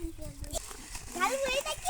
Gel buraya da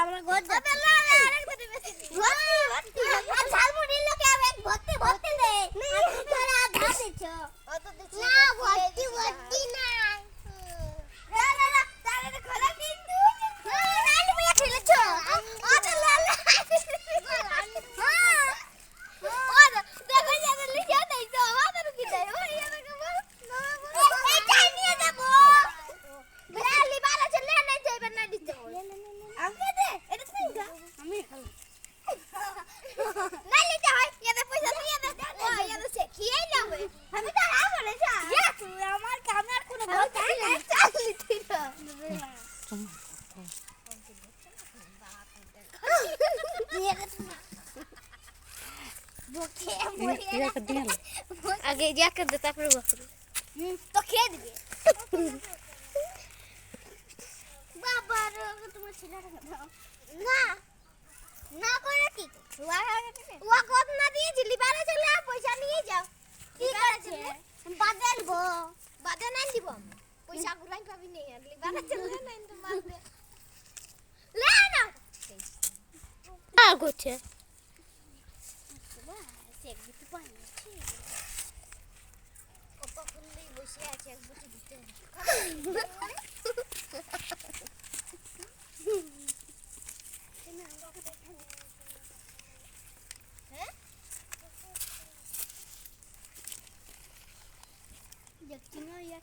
আমরা আগে যা করে দে তারপরে বকরি তো খেয়ে দিবি বাবা তোমার ছেলেটা না না করে কি ওয়া কত না দিয়েছি লিবারে চলে পয়সা নিয়ে যাও ঠিক আছে বাদে বাদে না দিব Pójdź akurat prawie nie jedli. Bardzo Lena i to mamy. Lena! Algo cię. Jakby to pani Opakowuj się. Jak ty jak...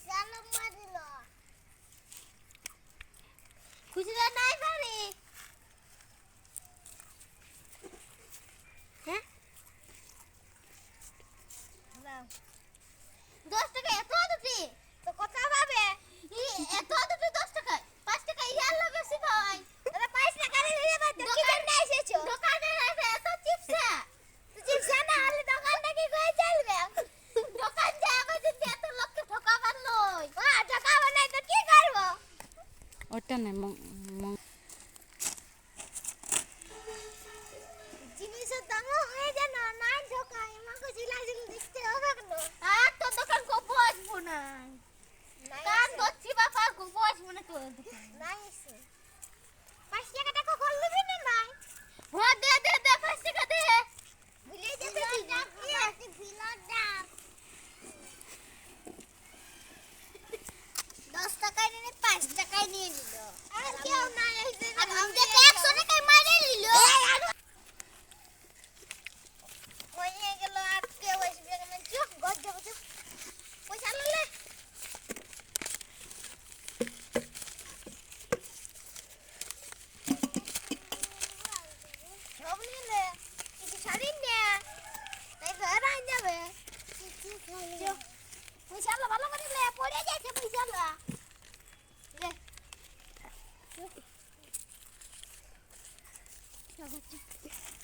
Salamat din 干柠檬。শাড়িন্যা তাই ঘর আন যাবে পয়সালা ভালো করে লে পড়ে যাচ্ছে পয়সালা Yeah.